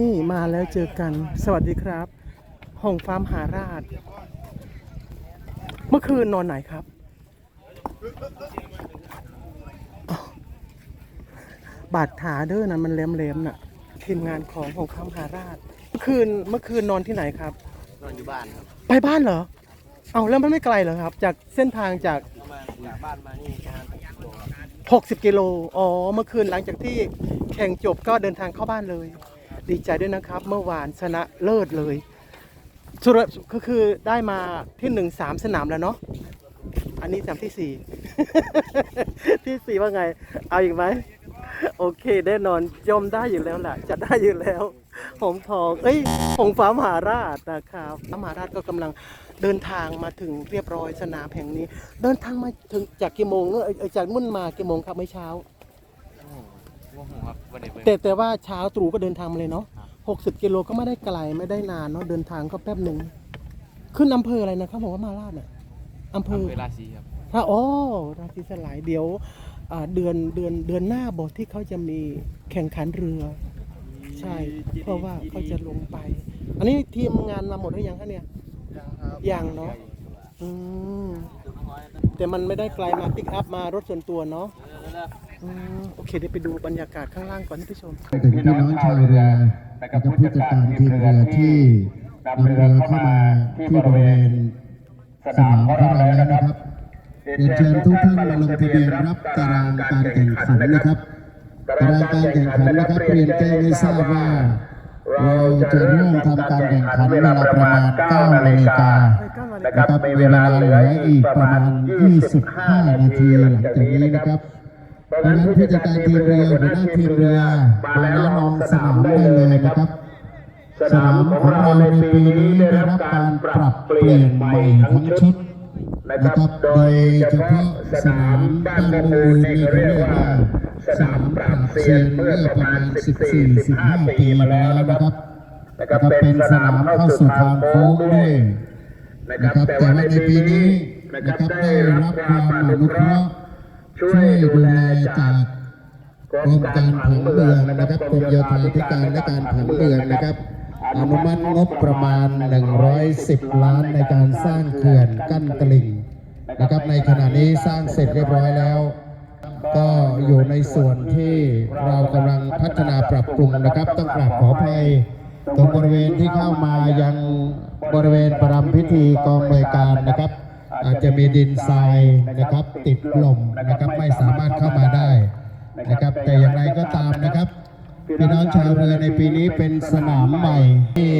นี่มาแล้วเจอกัน สวัสดีครับห้องฟาร์มหาราช เมื่อคืนนอนไหนครับอ้าวบาดขาเด้อนะมันแหลมๆน่ะ ทีมงานของห้องฟาร์มหาราช เมื่อคืนเมื่อคืนนอนที่ไหนครับ นอนอยู่บ้านครับ ไปบ้านเหรอ เอาแล้วมันไม่ไกลเหรอครับ จากเส้นทางจากประมาณจากบ้านมานี่ประมาณ60โลครับ60กิโล อ๋อ เมื่อคืนหลังจากที่แข่งจบก็เดินทางเข้าบ้านเลย ดีใจด้วยนะครับ เมื่อวานชนะเลิศเลยสุดก็คือได้มาที่หนึ่งสามสนามแล้วเนาะอันนี้สนามที่สี่ที่สี่ว่าไง เอาอีกไหมโอเคแน่นอนยอมได้อยู่แล้วแหละจะได้อยู่แล้วหงทอง เอ้ยหงฟ้ามหาราชนะครับฟ้ามหาราชก็กำลังเดินทางมาถึงเรียบร้อยสนามแห่งนี้ เดินทางมาถึงจากกี่โมงเออจากมุ่นมากี่โมงครับไม่เช้า หครับวันนี้เบิ่งแต่แต่ว่าเช้าตรู่ก็เดินทางมาเลยเนาะหกสิบกิโลก็ไม่ได้ไกลไม่ได้นานเนาะเดินทางก็แป๊บหนึ่งขึ้นอำเภออะไรนะครับผมว่ามาราชเนี่ยอำเภอเวลาสีครับถ้าอ๋อราศีสลายเดี๋ยวอ่าเดือนเดือนเดือนหน้าบทที่เขาจะมีแข่งขันเรือ ใช่ เพราะว่าเขาจะลงไป อันนี้ทีมงานมาหมดหรือยังคะเนี่ยยังเนาะ อืมแต่มันไม่ได้ไกลมาปิกอัพมารถส่วนตัวเนาะอืมโอเคเดี๋ยวไปดูบรรยากาศข้างล่างก่อนท่านผู้ชมถึงพี่น้องชาวเรือและก็ผู้จัดการทีมเรือที่นำเรือเข้ามาที่บริเวณสนามของเราแล้วนะครับเรียนเชิญทุกท่านมาลงทะเบียนรับตารางการแข่งขันนะครับ ตารางการแข่งขันนะครับเรียนแจ้งให้ทราบว่าเราจะเริ่มทำการแข่งขันเวลาประมาณ9นาฬิกา นะครับมีเวลาเหลืออีกประมาณ 25 นาทีหลังจากนี้นะครับเพราะฉะนั้นผู้จัดการทีมเรือหัวหน้าทีมเรือมาแนะนำสนามได้เลยนะครับ สนามของเราในปีนี้ได้รับการปรับเปลี่ยนใหม่ทั้งชุดนะครับโดยเฉพาะสนามด้านบนนี่เขาเรียกว่าสนามปราบเซียนเมื่อประมาณ 14-15 ปีมาแล้วนะครับนะครับเป็นสนามเข้าสู่ทางโค้งด้วย นะครับแต่ว่าในปีนี้นะครับได้รับความอนุเคราะห์ช่วยดูแลจากกรมการผังเมืองนะครับกรมโยธาธิการและการผังเมืองนะครับอนุมัติงบประมาณ 110 ล้านในการสร้างเขื่อนกั้นตลิ่งนะครับในขณะนี้สร้างเสร็จเรียบร้อยแล้ว ก็อยู่ในส่วนที่เรากำลังพัฒนาปรับปรุงนะครับ ต้องกราบขออภัย ตรงบริเวณที่เข้ามายังบริเวณประรำพิธีกองหน่วยการนะครับ อาจจะมีดินทรายนะครับ ติดลมนะครับไม่สามารถเข้ามาได้นะครับ แต่อย่างไรก็ตามนะครับพี่น้องชาวเรือในปีนี้เป็นสนามใหม่ที่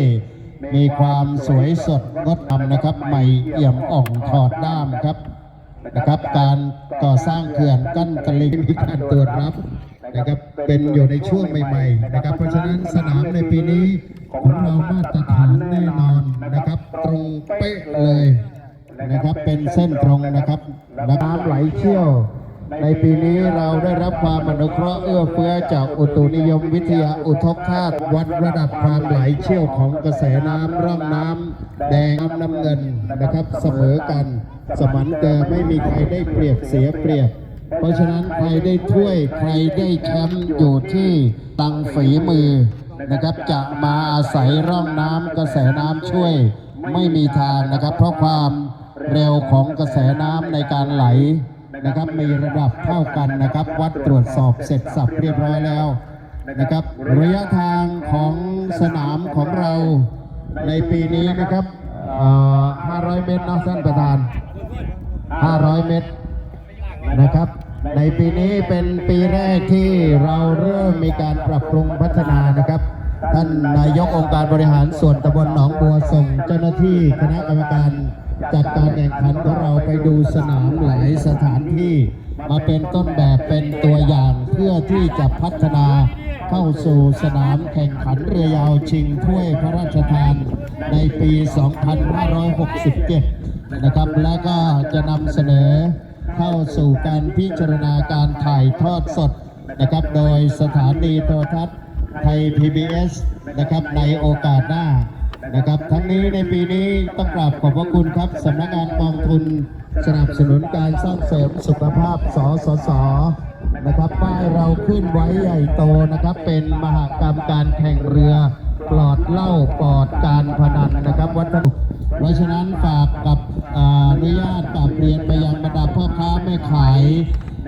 มีความสวยสดงดงามนะครับใหม่เอี่ยมอ่องถอดด้ามครับนะครับ การก่อสร้างเขื่อนกั้นตลิ่งมีการตรวจรับ นะครับเป็นอยู่ในช่วงใหม่ๆนะครับ เพราะฉะนั้นสนามในปีนี้ของเรามาตรฐานแน่นอนนะครับ ตรงเป๊ะเลยนะครับเป็นเส้นตรงนะครับและน้ำไหลเชี่ยว ในปีนี้เราได้รับความอนุเคราะห์เอื้อเฟื้อจากอุตุนิยมวิทยาอุทกคาตวัดระดับความไหลเชี่ยวของกระแสน้ำร่องน้ำแดงน้ำน้ำเงินนะครับเสมอกัน สมันเกอไม่มีใครได้เปรียบเสียเปรียบ เพราะฉะนั้นใครได้ถ้วยใครได้แชมป์อยู่ที่ตังฝีมือนะครับจะมาอาศัยร่องน้ำกระแสน้ำช่วยไม่มีทางนะครับ เพราะความเร็วของกระแสน้ำในการไหลนะครับมีระดับเท่ากันนะครับ วัดตรวจสอบเสร็จสับเรียบร้อยแล้วนะครับ ระยะทางของสนามของเราในปีนี้นะครับ 500 เมตรนะท่านประธาน 500 เมตร นะครับ ในปีนี้เป็นปีแรกที่เราเริ่มมีการปรับปรุงพัฒนานะครับ ท่านนายกองค์การบริหารส่วนตำบลหนองบัวส่งเจ้าหน้าที่คณะกรรมการจัดการแข่งขันของเราไปดูสนามหลายสถานที่มาเป็นต้นแบบเป็นตัวอย่างเพื่อที่จะพัฒนาเข้าสู่สนามแข่งขันเรือยาวชิงถ้วยพระราชทานในปี 2567 นะครับ และก็จะนำเสนอ เข้าสู่การพิจารณาการถ่ายทอดสดนะครับ โดยสถานีโทรทัศน์ไทย PBS นะครับในโอกาสหน้านะครับ ทั้งนี้ในปีนี้ต้องกราบขอบพระคุณครับสำนักงานกองทุนสนับสนุนการสร้างเสริมสุขภาพสสสนะครับป้ายเราขึ้นไว้ใหญ่โตนะครับ เป็นมหากรรมการแข่งเรือปลอดเหล้าปลอดการพนันนะครับวัฒนเพราะฉะนั้นฝากกับ อนุญาตกับเรียนไปยังบรรดาพ่อค้าแม่ขาย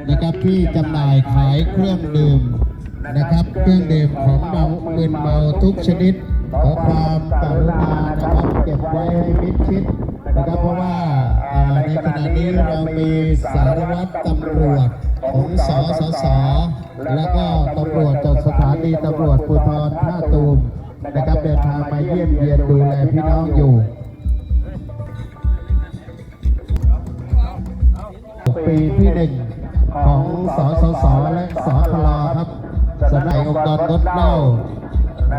นะครับที่จำหน่ายขายเครื่องดื่มนะครับเครื่องดื่มของเมามึนเมาทุกชนิดขอความกรุณานะครับเก็บไว้ให้มิดชิดนะครับเพราะว่าอ่าในขณะนี้เรามีสารวัตรตำรวจของสสสแล้วก็ตำรวจจากสถานีตำรวจภูธรท่าตูมนะครับเดินทางมาเยี่ยมเยียนดูแลพี่น้องอยู่ ปีที่หนึ่งของสสสและสคลครับสำนักองค์กรงดเหล้า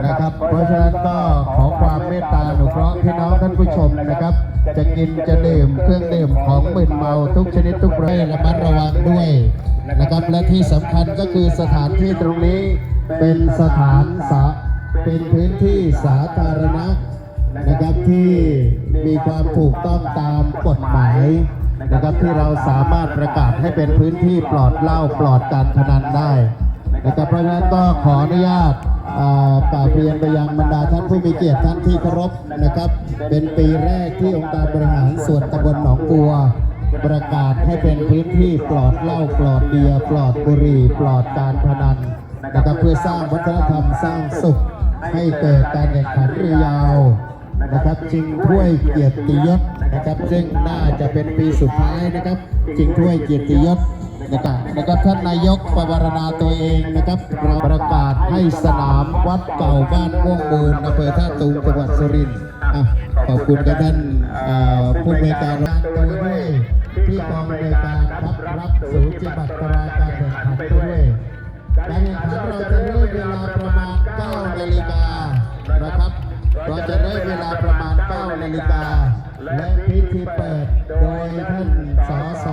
นะครับ เพราะฉะนั้นก็ขอความเมตตาอนุเคราะห์พี่น้องท่านผู้ชมนะครับ จะกินจะดื่มเครื่องดื่มของมึนเมาทุกชนิดทุกประเภทระมัดระวังด้วยนะครับและที่สำคัญก็คือสถานที่ตรงนี้เป็นสถานสาเป็นพื้นที่สาธารณะนะครับที่มีความถูกต้องตามกฎหมาย นะครับที่เราสามารถประกาศให้เป็นพื้นที่ปลอดเหล้าปลอดการพนันได้นะครับเพราะฉะนั้นก็ขออนุญาตอ่ากราบเรียนไปยังบรรดาท่านผู้มีเกียรติท่านที่เคารพนะครับ เป็นปีแรกที่องค์การบริหารส่วนตำบลหนองบัว ประกาศให้เป็นพื้นที่ปลอดเหล้าปลอดเบียร์ปลอดบุหรี่ปลอดการพนันนะครับเพื่อสร้างวัฒนธรรมสร้างสุขให้เกิดการแข่งขันเรือยาว นะครับชิงถ้วยเกียรติยศนะครับซึ่งน่าจะเป็นปีสุดท้ายนะครับชิงถ้วยเกียรติยศนะครับนะครับท่านนายกประวารณาตัวเองนะครับเราประกาศให้สนามวัดเก่าบ้านม่วงมูลอำเภอท่าตูมจังหวัดสุรินทร์อะขอบคุณกับท่านผู้บริการร้านตัวด้วยที่กองบริการครับรับสูจิบัตรตราการแข่งขันไปด้วยการแข่งขันเราจะเริ่มเวลาประมาณ9นาฬิกานะครับ เราจะเริ่มเวลาประมาณ9นาฬิกา และพิธีเปิดโดยท่านสส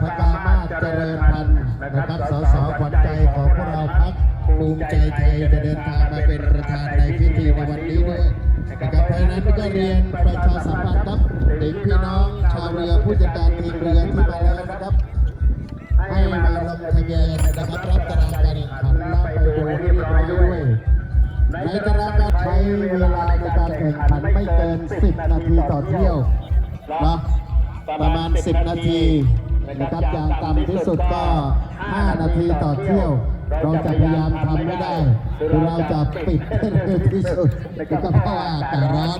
พกามาศเจริญพันธ์นะครับสสขวัญใจของพวกเราพักภูมิใจไทยจะเดินทางมาเป็นประธานในพิธีในวันนี้ด้วยนะครับเพราะนั้นก็เรียนประชาสัมพันธ์ครับถึงพี่น้องชาวเรือผู้จัดการทีมเรือที่มาแล้วนะครับให้มาลงทะเบียนนะครับรับตารางการแข่งขันแล้วไปดูให้เรียบร้อยด้วย ในตารางการใช้เวลาในการแข่งขันไม่เกิน 10 นาทีต่อเที่ยวนะประมาณ 10 นาทีนะครับอย่างต่ำที่สุดก็ 5 นาทีต่อเที่ยว เราจะพยายามทำไม่ได้คือเราจะปิดให้เร็วที่สุดนะครับเพราะว่าอากาศร้อน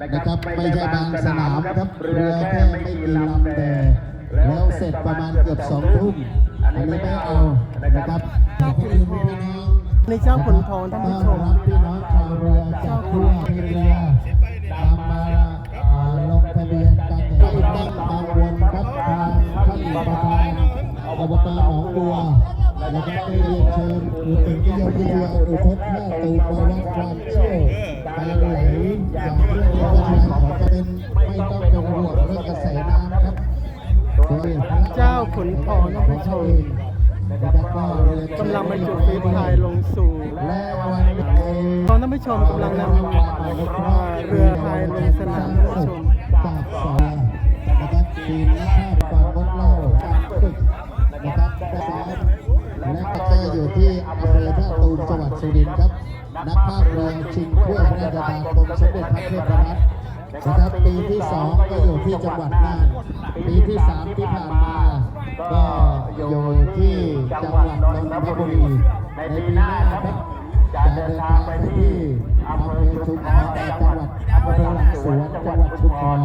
นะครับไม่ใช่บางสนามครับเรือแค่ไม่กี่ลำแต่แล้วเสร็จประมาณเกือบสองทุ่มอันนี้ไม่เอานะครับขอบคุณพี่น้อง ในเจ้าขุนทองท่านผู้ชมพี่น้องชาวเรือจากทั่วทีเรือตามมาลงทะเบียนกันไม่ต้องกังวลครับทางท่านประธานอบตหนองบัวนะครับได้เรียนเชิญอุตุนิยมวิทยาอุทกท่ตูมาวัดความเชี่ยวการไหลอย่างรวดเร็วและของจะเป็นไม่ต้องกังวลเรื่องกระแสน้ำครับเจ้าขุนทองท่านผู้ชม กำลังบรรจุฝีพายลงสู่และวันนี้ตอนท่านผู้ชมกำลังนำอ่าเรือพายลงสนามท่านผู้ชมจากสอนะครับทีมนักภาพความงดเล่าการฝึกนะครับกระซ้อมและก็จะอยู่ที่อำเภอท่าตูมจังหวัดสุรินทร์ครับ นักภาพเรือชิงถ้วยพระราชทานกรมสมเด็จพระเทพรัตน์นะครับปีที่สองก็อยู่ที่จังหวัดน่านปีที่สามที่ผ่านมาก็อยู่ ที่จังหวัดนนทบุรีในปีหน้าครับจะเดินทางไปที่อำเภอชุมพรจังหวัดอำเภอหลังสวนจังหวัดชุมพร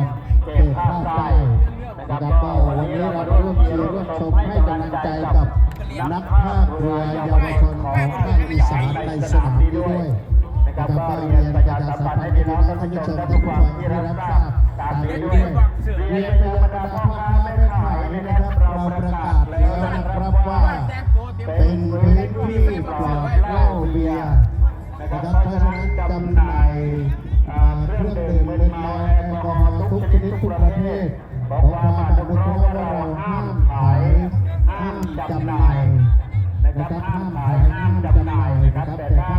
เขตภาคใต้นะครับก็วันนี้เราร่วมเชียร์ร่วมชมให้กำลังใจกับนักภาคเรือเยาวชนของภาคอีสานในสนามนี้ด้วยนะครับก็เรียนประชาสัมพันธ์ให้พี่น้องท่านผู้ชมทุกคนที่ได้รับทราบตามนี้ด้วยเรียนไปยังบรรดาพ่อค้า ทุกประเภทขอความอนุเคราะห์ว่าเราห้ามขายห้ามจำหน่ายนะครับห้ามขายห้ามจำหน่ายนะครับแต่ถ้า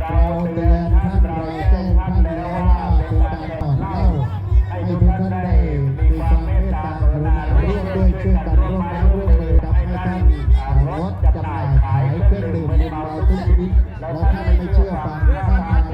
เราเตือนท่านเราแจ้งท่านแล้วว่าเป็นการปลอดเหล้าให้ทุกท่านได้มีความเมตตากรุณาร่วมด้วยช่วยกันร่วมแรงร่วมมือครับให้ท่านอ่างดจำหน่ายขายเครื่องดื่มมึนเมาทุกชนิดแล้วท่านไม่เชื่อฟังถ้าทาง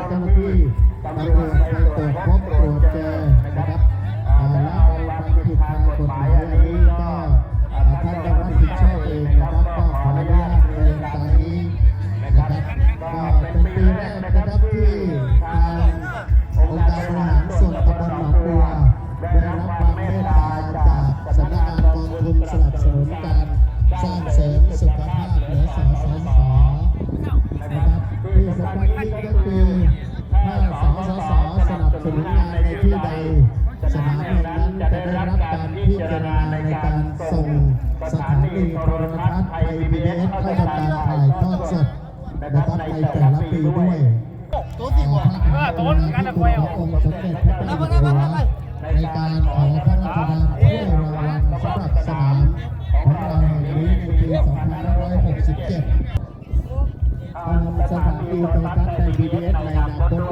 นะครับในแต่ละปีด้วยตัวสี่บวกตัวนึงกันนะควยองค์สมเด็จพระนางเจ้าในการขอพระราชทานถ้วยรางวัลสำหรับสนามของเราแห่งนี้ในปี 2567ทางสถานีโทรทัศน์ไทย PBS ในอนาคต